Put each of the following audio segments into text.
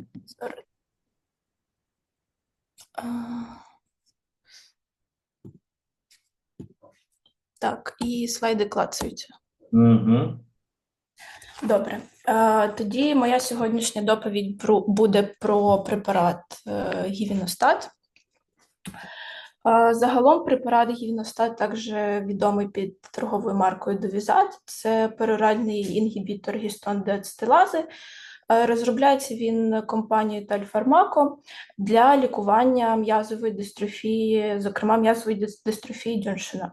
Sorry. Так, і слайди клацаються. Угу. Добре. Тоді моя сьогоднішня доповідь буде про препарат е, гівіностат. Загалом препарат гівіностат також відомий під торговою маркою Довізат. Це пероральний інгібітор гістон-деацетилази. Е, Розробляється він компанією Тальфармако для лікування м'язової дистрофії, зокрема м'язової дистрофії Дюншена.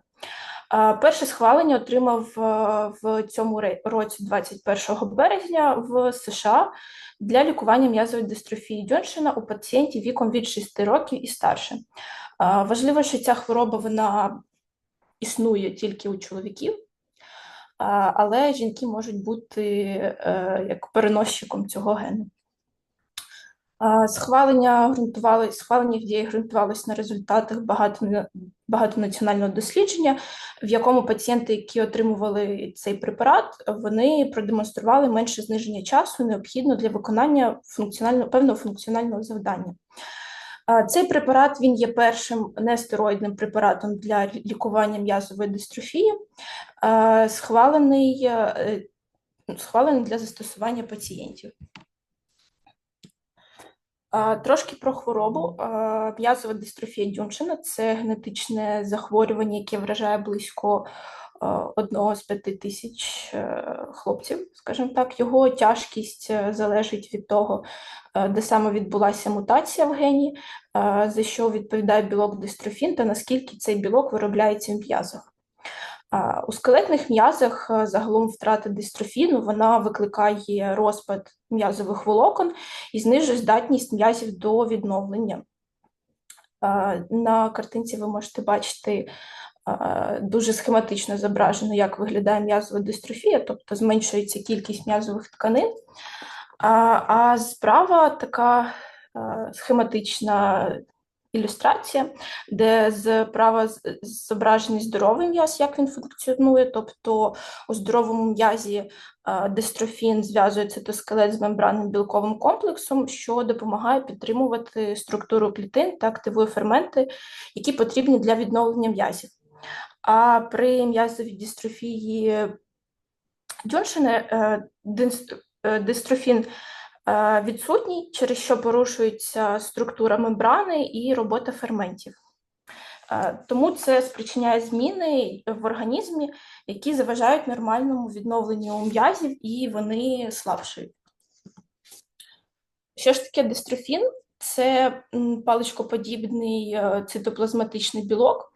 Е, Перше схвалення отримав е, в цьому році, 21 березня, в США для лікування м'язової дистрофії Дьоншина у пацієнтів віком від 6 років і старше. Важливо, що ця хвороба вона існує тільки у чоловіків, але жінки можуть бути е, як переносчиком цього гену. Схвалення ґрунтували, схвалення FDA ґрунтувалось на результатах багато, багатонаціонального дослідження, в якому пацієнти, які отримували цей препарат, вони продемонстрували менше зниження часу, необхідно для виконання функціонально, певного функціонального завдання. Цей препарат він є першим нестероїдним препаратом для лікування м'язової дистрофії, схвалений, е, схвалений для застосування пацієнтів. Трошки про хворобу. М'язова дистрофія Дюншена – це генетичне захворювання, яке вражає близько одного з п'яти тисяч е, хлопців, скажімо так. Його тяжкість е, залежить від того, е, де саме відбулася мутація в гені, е, за що відповідає білок дистрофін та наскільки цей білок виробляється в м'язах. У скелетних м'язах е, загалом втрата дистрофіну вона викликає розпад м'язових волокон і знижує здатність м'язів до відновлення. На картинці ви можете бачити дуже схематично зображено, як виглядає м'язова дистрофія, тобто зменшується кількість м'язових тканин. А, справа така схематична ілюстрація, де справа зображений здоровий м'яз, як він функціонує, тобто у здоровому м'язі дистрофін зв'язує цитоскелет з мембранним білковим комплексом, що допомагає підтримувати структуру клітин та активує ферменти, які потрібні для відновлення м'язів. А при м'язовій дистрофії Дюншена е, е, дистрофін е, відсутній, через що порушується структура мембрани і робота ферментів. Тому це спричиняє зміни в організмі, які заважають нормальному відновленню м'язів, і вони слабшають. Що ж таке дистрофін? Це паличкоподібний цитоплазматичний білок,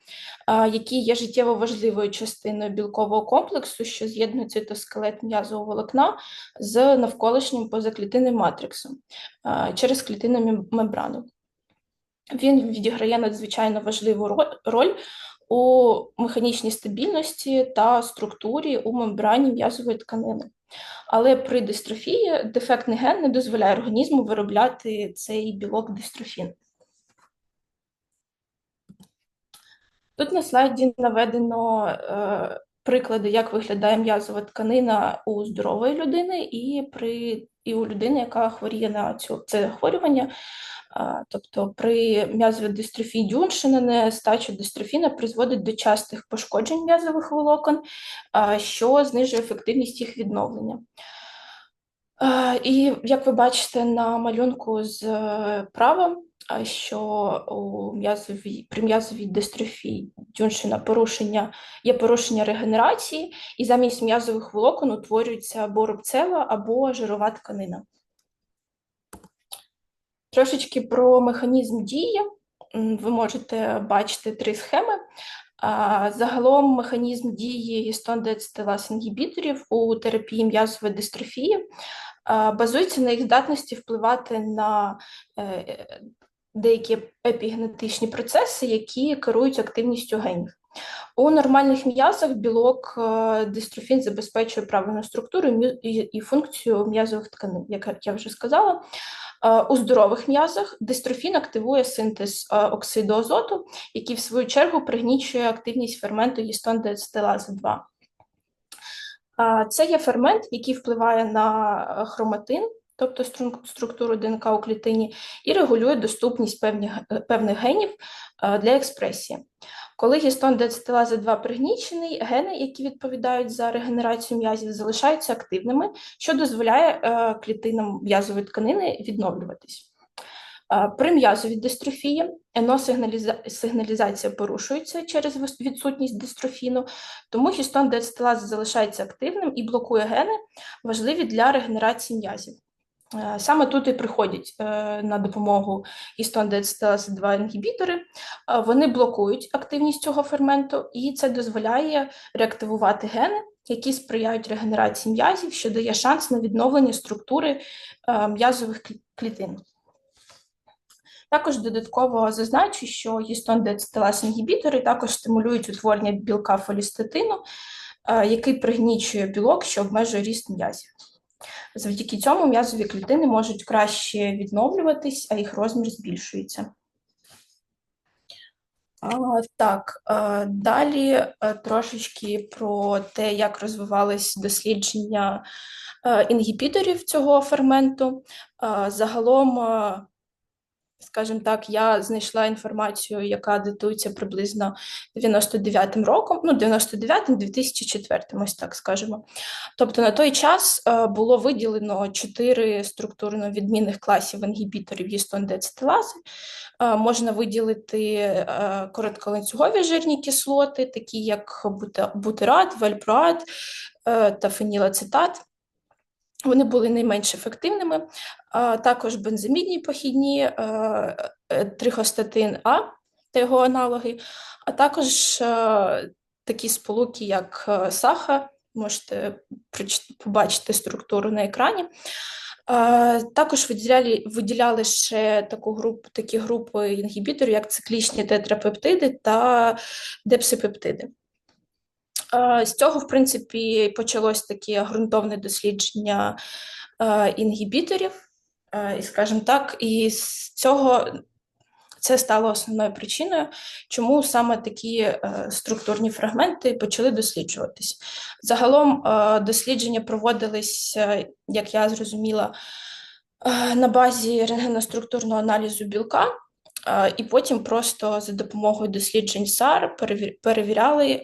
який є життєво важливою частиною білкового комплексу, що з'єднує цитоскелет м'язового волокна з навколишнім позаклітинним матриксом через клітинну мембрану. Він відіграє надзвичайно важливу роль у механічній стабільності та структурі у мембрані м'язової тканини. Але при дистрофії дефектний ген не дозволяє організму виробляти цей білок дистрофін. Тут на слайді наведено е, приклади, як виглядає м'язова тканина у здорової людини і, при, і у людини, яка хворіє на цю, це захворювання. А, Тобто при м'язовій дистрофії Дюншена нестача дистрофіна призводить до частих пошкоджень м'язових волокон, а, що знижує ефективність їх відновлення. Е, І як ви бачите на малюнку зправа, а, що м'язовій, при м'язовій дистрофії Дюншена порушення, є порушення регенерації, і замість м'язових волокон утворюється або рубцева, або жирова тканина. Трошечки про механізм дії. Ви можете бачити три схеми. Загалом механізм дії гістон-деацетилаз інгібіторів у терапії м'язової дистрофії базується на їх здатності впливати на е, деякі епігенетичні процеси, які керують активністю генів. У нормальних м'язах білок е, дистрофін забезпечує правильну структуру і функцію м'язових тканин, як я вже сказала. Е, У здорових м'язах дистрофін активує синтез е, оксиду азоту, який в свою чергу пригнічує активність ферменту гістон-деацетилази 2. Це є фермент, який впливає на хроматин тобто структуру ДНК у клітині, і регулює доступність певних, певних генів е, для експресії. Коли гістон деацетилаза 2 пригнічений, гени, які відповідають за регенерацію м'язів, залишаються активними, що дозволяє е, клітинам м'язової тканини відновлюватись. Е, При м'язовій дистрофії ено-сигналізація порушується через відсутність дистрофіну, тому гістон деацетилаза залишається активним і блокує гени, важливі для регенерації м'язів. Е, Саме тут і приходять е, на допомогу гістон деацетилаза 2 інгібітори. Е, Вони блокують активність цього ферменту, і це дозволяє реактивувати гени, які сприяють регенерації м'язів, що дає шанс на відновлення структури м'язових клітин. Також додатково зазначу, що гістон деацетилаз інгібітори також стимулюють утворення білка фолістатину, який пригнічує білок, що обмежує ріст м'язів. Завдяки цьому м'язові клітини можуть краще відновлюватись, а їх розмір збільшується. Так, далі е, трошечки про те, як розвивались дослідження е, інгібіторів цього ферменту. Е, Загалом, скажімо так, я знайшла інформацію, яка датується приблизно 99-м роком, ну, 99-м, 2004-м, ось так скажемо. Тобто на той час е, було виділено чотири структурно відмінних класів інгібіторів гістон-деацетилази. Е, Можна виділити е, коротколанцюгові жирні кислоти, такі як бутират, вальпроат та фенілацетат. Вони були найменш ефективними. А також бензамідні похідні, е, е, трихостатин А та його аналоги, а також е, такі сполуки, як саха, можете побачити структуру на екрані. Також виділяли, виділяли ще таку групу, такі групи інгібіторів, як циклічні тетрапептиди та депсипептиди. Е, З цього, в принципі, почалось таке ґрунтовне дослідження е, інгібіторів, е, і, скажімо так, і з цього це стало основною причиною, чому саме такі структурні фрагменти почали досліджуватись. Загалом дослідження проводились, е, як я зрозуміла, на базі рентгеноструктурного аналізу білка, і потім просто за допомогою досліджень САР перевір- перевіряли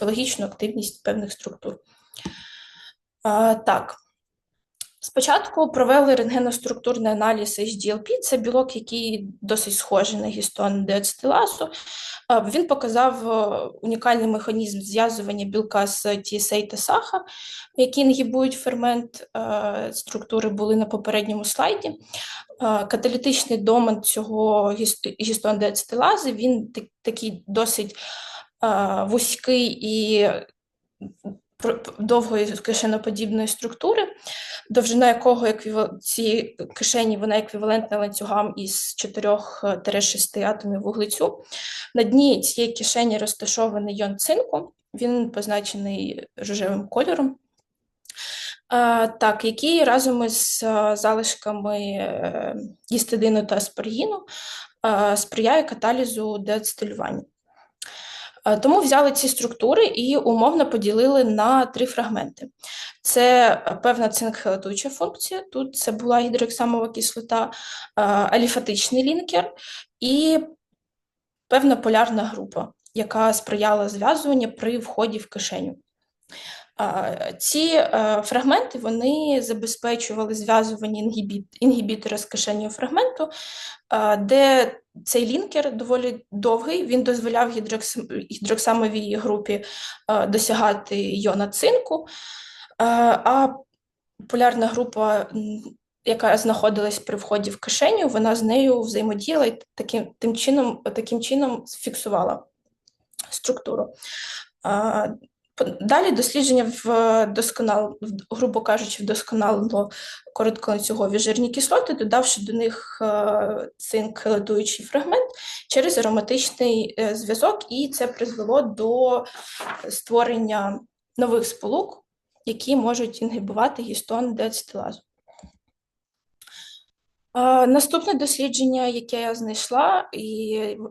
біологічну активність певних структур. А, так. Спочатку провели рентгеноструктурний аналіз HDLP, це білок, який досить схожий на гістон деацетилазу. Він показав е, унікальний механізм зв'язування білка з TSA та саха, які інгібують фермент. Е, Структури були на попередньому слайді. Каталітичний домен цього гіст- гістон деацетилази, він такий досить вузький і довгої кишеноподібної структури, довжина якого цієї кишені вона еквівалентна ланцюгам із 4-6 атомів вуглецю. На дні цієї кишені розташований йон цинку, він позначений рожевим кольором. Так, який разом із залишками е, гістидину та аспаргіну сприяє каталізу деацетилювання. Е, Тому взяли ці структури і умовно поділили на три фрагменти. Це певна цинк-хелатуюча функція, тут це була гідроксамова кислота, е, аліфатичний лінкер і певна полярна група, яка сприяла зв'язуванню при вході в кишеню. Ці е, фрагменти вони забезпечували зв'язування інгібіт, інгібітора з кишенею фрагменту, де цей лінкер доволі довгий, він дозволяв гідроксамовій групі е, досягати йона цинку, е, а полярна група, яка знаходилась при вході в кишеню, вона з нею взаємодіяла і таким, тим чином, таким чином фіксувала структуру. Далі дослідження в досконал, грубо кажучи, вдосконалило коротколанцюгові жирні кислоти, додавши до них е, цинк ледуючий фрагмент через ароматичний е, зв'язок, і це призвело до створення нових сполук, які можуть інгибувати гістон деацетилазу. Наступне дослідження, яке я знайшла, і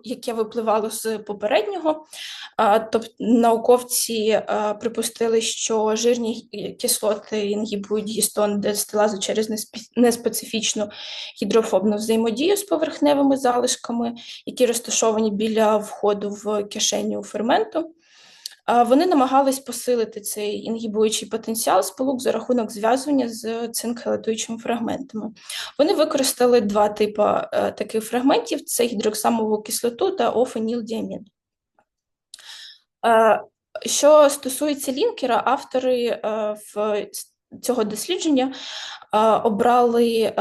яке випливало з попереднього, тобто науковці припустили, що жирні кислоти інгібують гістон дистилазу через неспецифічну гідрофобну взаємодію з поверхневими залишками, які розташовані біля входу в кишеню ферменту. Вони намагались посилити цей інгібуючий потенціал сполук за рахунок зв'язування з цинкелетуючими фрагментами. Вони використали два типи е, таких фрагментів: це гідроксамову кислоту та офенілдіамін. Е, що стосується лінкера, автори е, в цього дослідження обрали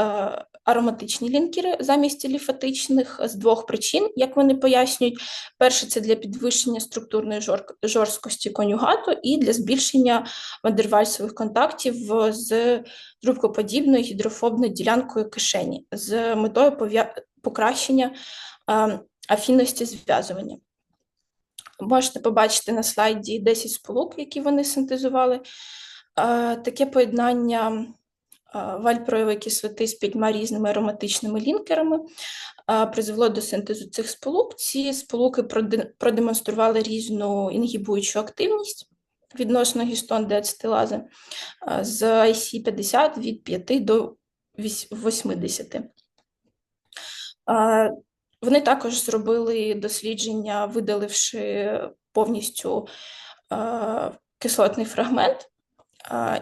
ароматичні лінкери замість ліфатичних з двох причин, як вони пояснюють. Перше, це для підвищення структурної жорсткості конюгату і для збільшення вандервальсових контактів з трубкоподібною гідрофобною ділянкою кишені з метою покращення афінності зв'язування. Можете побачити на слайді 10 сполук, які вони синтезували. Таке поєднання вальпроєвої кислоти з п'ятьма різними ароматичними лінкерами призвело до синтезу цих сполук. Ці сполуки продемонстрували різну інгібуючу активність відносно гістон деацетилази з IC50 від 5 до 80. Вони також зробили дослідження, видаливши повністю кислотний фрагмент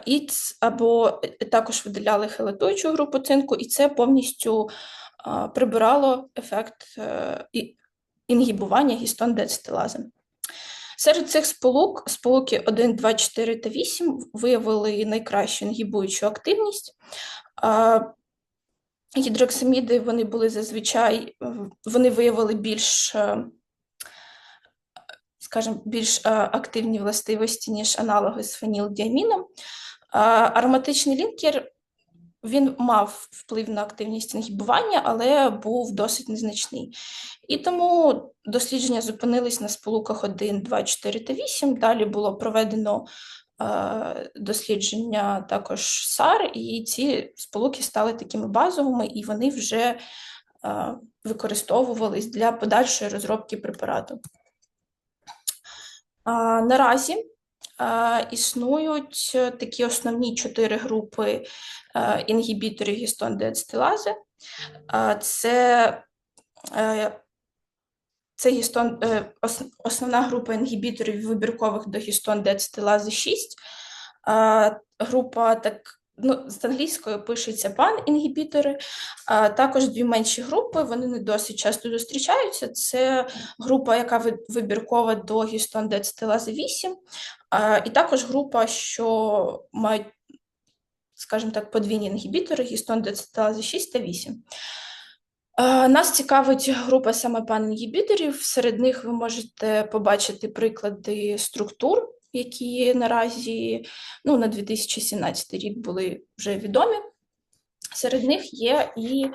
і або також виділяли хелатуючу групу цинку, і це повністю прибирало ефект е, інгібування гістон децетилази. Серед цих сполук сполуки 1, 2, 4 та 8 виявили найкращу інгібуючу активність. Гідроксаміди вони були зазвичай, вони виявили більш е, скажімо, більш е, активні властивості, ніж аналоги з фенілдіаміном. Ароматичний лінкер він мав вплив на активність інгібування, але був досить незначний. І тому дослідження зупинились на сполуках 1, 2, 4 та 8. Далі було проведено е, дослідження також САР, і ці сполуки стали такими базовими, і вони вже е, використовувались для подальшої розробки препарату. Наразі існують такі основні чотири групи інгібіторів гістон деацетилази. Це е, це гістон, е, основна група інгібіторів вибіркових до гістон деацетилази 6. Група так ну, з англійською пишеться пан-інгібітори, а також дві менші групи, вони не досить часто зустрічаються. Це група, яка вибіркова до гістон децетилази 8, а, і також група, що мають, скажімо так, подвійні інгібітори, гістон децетилази 6 та 8. Нас цікавить група саме пан-інгібіторів. Серед них ви можете побачити приклади структур які наразі ну, на 2017 рік були вже відомі. Серед них є і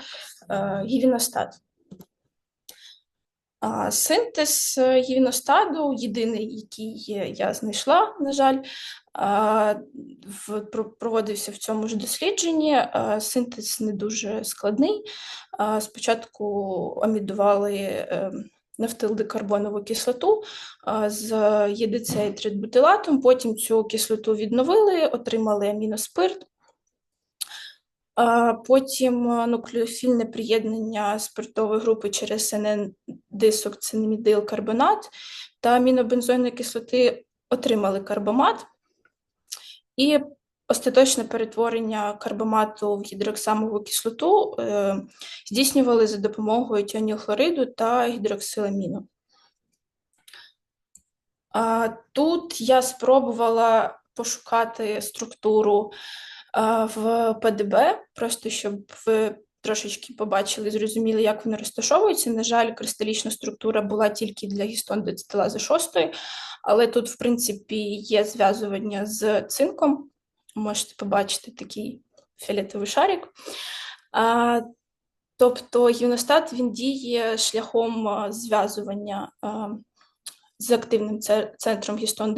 е, гівіностат. Синтез е, гівіностаду, єдиний, який я знайшла, на жаль, проводився в цьому ж дослідженні. Синтез не дуже складний. Спочатку амідували ем, нафтилдикарбонову кислоту з і потім цю кислоту відновили, отримали аміноспирт. Потім нуклеофільне приєднання спиртової групи через СНН дисокцинемідилкарбонат та амінобензойної кислоти отримали карбомат. І Остаточне перетворення карбомату в гідроксамову кислоту е, здійснювали за допомогою тіонілхлориду та гідроксиламіну. Тут я спробувала пошукати структуру а, в ПДБ, просто щоб ви трошечки побачили, зрозуміли, як вони розташовуються. На жаль, кристалічна структура була тільки для гістон децетилази 6, але тут, в принципі, є зв'язування з цинком можете побачити такий фіолетовий шарик. Тобто гівностат він діє шляхом зв'язування з активним центром гістон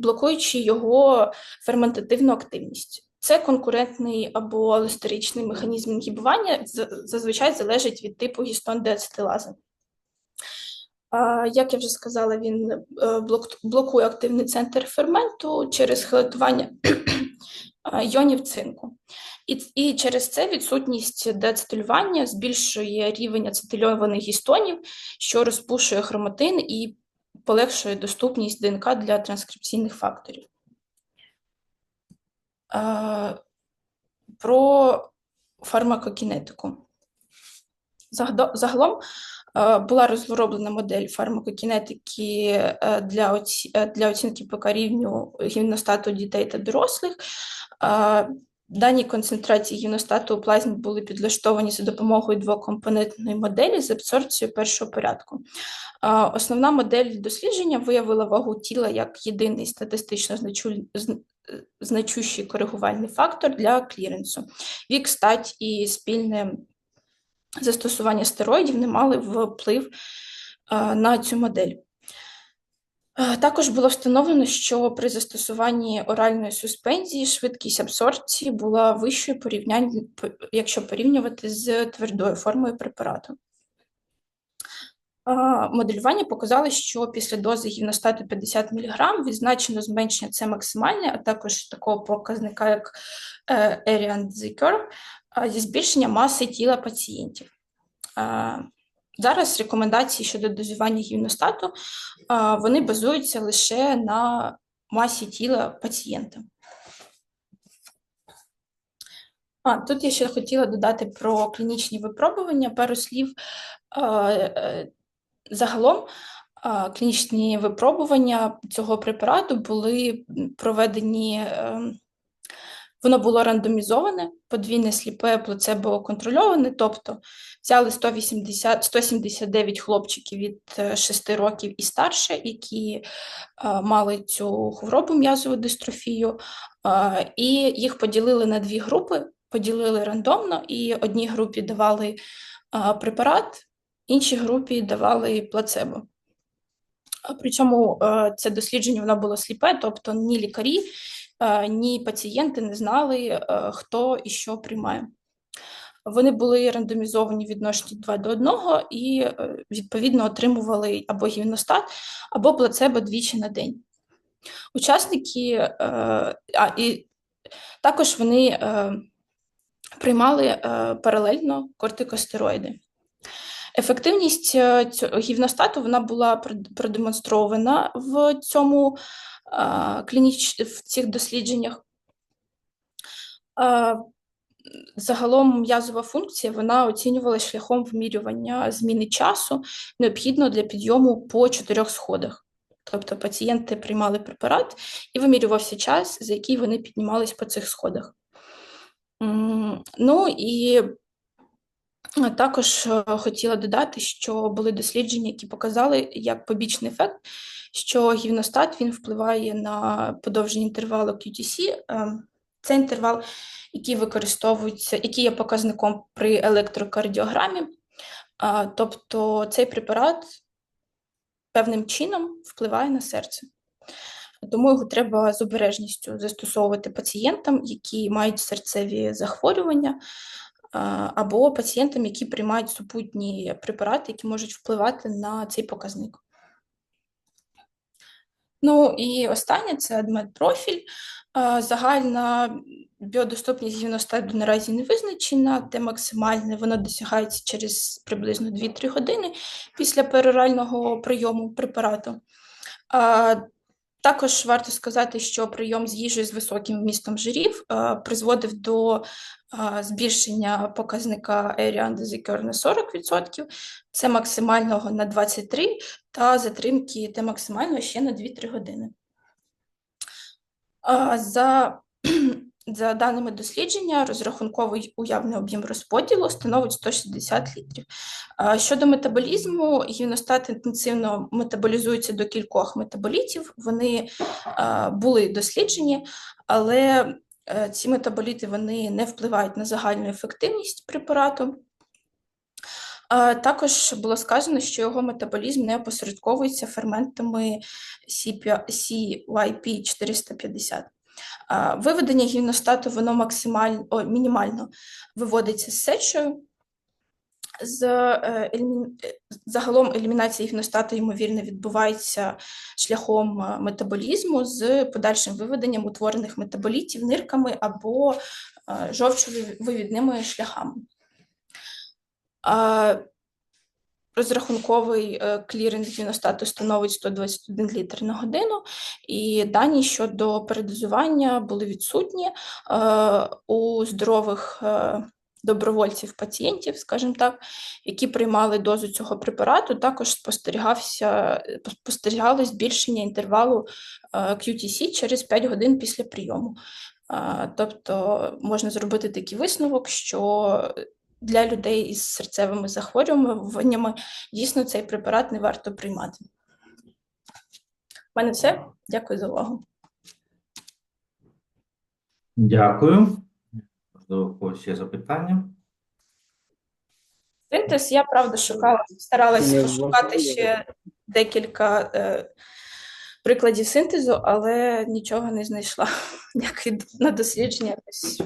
блокуючи його ферментативну активність. Це конкурентний або алостеричний механізм інгібування, зазвичай залежить від типу гістон деацетилази. Як я вже сказала, він е, блокує активний центр ферменту через хелетування йонів цинку. І через це відсутність деацетилювання збільшує рівень ацетильованих гістонів, що розпушує хроматин і полегшує доступність ДНК для транскрипційних факторів. Про фармакокінетику. Загалом була розроблена модель фармакокінетики е, для оці... Е, для оцінки ПК рівню гімностату дітей та дорослих. Дані концентрації гімностату у плазмі були підлаштовані за допомогою двокомпонентної моделі з абсорбцією першого порядку. Основна модель дослідження виявила вагу тіла як єдиний статистично значу... значущий коригувальний фактор для кліренсу. Вік, стать і спільне застосування стероїдів не мали вплив на цю модель. Також було встановлено, що при застосуванні оральної суспензії швидкість абсорбції була вищою порівняння, якщо порівнювати з твердою формою препарату. Моделювання показало, що після дози гівностату 50 мг відзначено зменшення це максимальне, а також такого показника, як Arian Z-curve, зі збільшення маси тіла пацієнтів. Зараз рекомендації щодо дозування гівностату вони базуються лише на масі тіла пацієнта. А, Тут я ще хотіла додати про клінічні випробування пару слів. Е, загалом клінічні випробування цього препарату були проведені ем, Воно було рандомізоване, подвійне сліпе, плацебо контрольоване, тобто взяли 180, 179 хлопчиків від 6 е, років і старше, які е, мали цю хворобу м'язову дистрофію, е, і їх поділили на дві групи, поділили рандомно, і одній групі давали е, препарат, іншій групі давали плацебо. Причому е, це дослідження воно було сліпе, тобто ні лікарі. Е, ні пацієнти не знали, е, хто і що приймає. Вони були рандомізовані відношенні 2 до 1 і, е, відповідно, отримували або гівностат, або плацебо двічі на день. Учасники, а і також вони приймали паралельно кортикостероїди. Ефективність цього гівностату вона була продемонстрована в цьому клініч... в цих дослідженнях. Загалом м'язова функція вона оцінювалася шляхом вимірювання зміни часу, необхідно для підйому по чотирьох сходах. Тобто пацієнти приймали препарат і вимірювався час, за який вони піднімались по цих сходах. Ну і також е, хотіла додати, що були дослідження, які показали як побічний ефект, що гівностат він впливає на подовження інтервалу QTC. Ем, це інтервал, який використовується, який є показником при електрокардіограмі. Тобто цей препарат певним чином впливає на серце. Тому його треба з обережністю застосовувати пацієнтам, які мають серцеві захворювання, або пацієнтам, які приймають супутні препарати, які можуть впливати на цей показник. Ну і останнє це адмедпрофіль. Загальна біодоступність гівностабу наразі не визначена, де максимальне воно досягається через приблизно 2-3 години після перорального прийому препарату. Також варто сказати, що прийом з їжею з високим вмістом жирів призводив до збільшення показника Area Under на 40%, це максимального на 23 та затримки Т максимального ще на 2-3 години. За за даними дослідження, розрахунковий уявний об'єм розподілу становить 160 літрів. Щодо метаболізму, гівностат інтенсивно метаболізується до кількох метаболітів. Вони були досліджені, але Е, ці метаболіти вони не впливають на загальну ефективність препарату. Також було сказано, що його метаболізм не опосередковується ферментами CYP450. Виведення гімностату воно максимально о, мінімально виводиться з сечою. З е, загалом елімінація гімностату, ймовірно, відбувається шляхом е, метаболізму з подальшим виведенням утворених метаболітів нирками або е, жовчовивідними шляхами. Розрахунковий е, кліринг гімностату становить 121 літр на годину, і дані щодо передозування були відсутні е, у здорових е, добровольців пацієнтів, скажімо так, які приймали дозу цього препарату. Також спостерігався спостерігало збільшення інтервалу QTC через 5 годин після прийому. Тобто можна зробити такий висновок, що для людей із серцевими захворюваннями дійсно цей препарат не варто приймати. У мене все. Дякую за увагу. Дякую. Можливо, когось є запитання? Синтез я правда шукала, старалася Не пошукати ще декілька е, прикладів синтезу, але нічого не знайшла. Як на дослідження,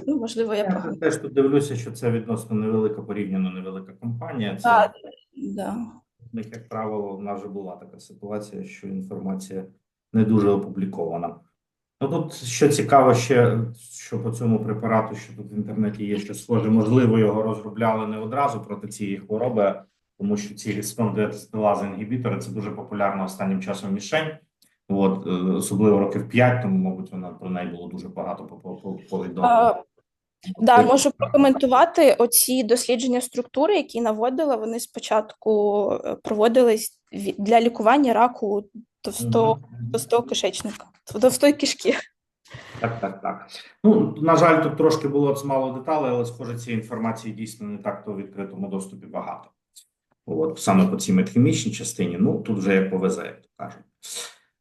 ну, можливо, я Я погано. теж тут дивлюся, що це відносно невелика, порівняно невелика компанія. Це, Так, да. як правило, в нас вже була така ситуація, що інформація не дуже опублікована. Ну тут що цікаво ще, що по цьому препарату, що тут в інтернеті є що схоже, можливо, його розробляли не одразу проти цієї хвороби, тому що ці спондилаза інгібітори це дуже популярна останнім часом мішень. От, е, особливо років 5, тому, мабуть, вона про неї було дуже багато по- по- по- повідомлень. Да, можу прокоментувати оці дослідження структури, які наводила. Вони спочатку е, проводились для лікування раку товстого, товстого кишечника, товстої кишки. Так, так, так. Ну, на жаль, тут трошки було мало деталей, але схоже, цієї інформації дійсно не так то в відкритому доступі багато. От саме по цій медхімічній частині, ну тут вже як повезе, як то кажуть.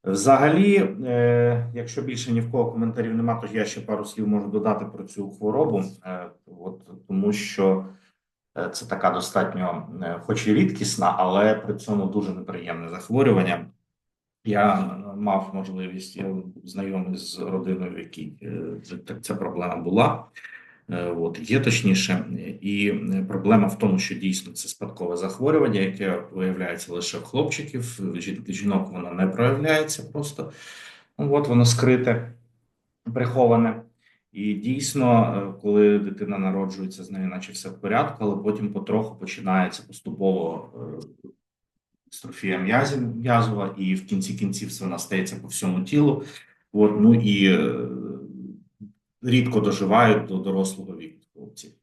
Взагалі, е, якщо більше ні в кого коментарів нема, то я ще пару слів можу додати про цю хворобу, е, от, тому що е, це така достатньо, хоч і рідкісна, але при цьому дуже неприємне захворювання. Я мав можливість, знайомий з родиною, в якій ця проблема була. Е, От є точніше, і е, проблема в тому, що дійсно це спадкове захворювання, яке виявляється лише в хлопчиків. Жінок воно не проявляється просто. От воно скрите, приховане. І дійсно, е, коли дитина народжується, з нею наче все в порядку, але потім потроху починається поступово дистрофія м'язів м'язова, і в кінці кінців вона стається по всьому тілу. От, ну і рідко доживають до дорослого віку хлопці.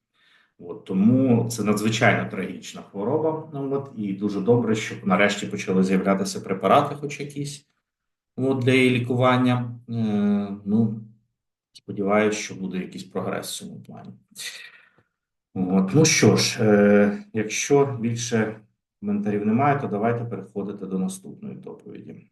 От, тому це надзвичайно трагічна хвороба. Ну, от, і дуже добре, щоб нарешті почали з'являтися препарати, хоч якісь от, для її лікування. Е, ну, сподіваюся, що буде якийсь прогрес в цьому плані. От, ну що ж, е, якщо більше коментарів немає, то давайте переходити до наступної доповіді.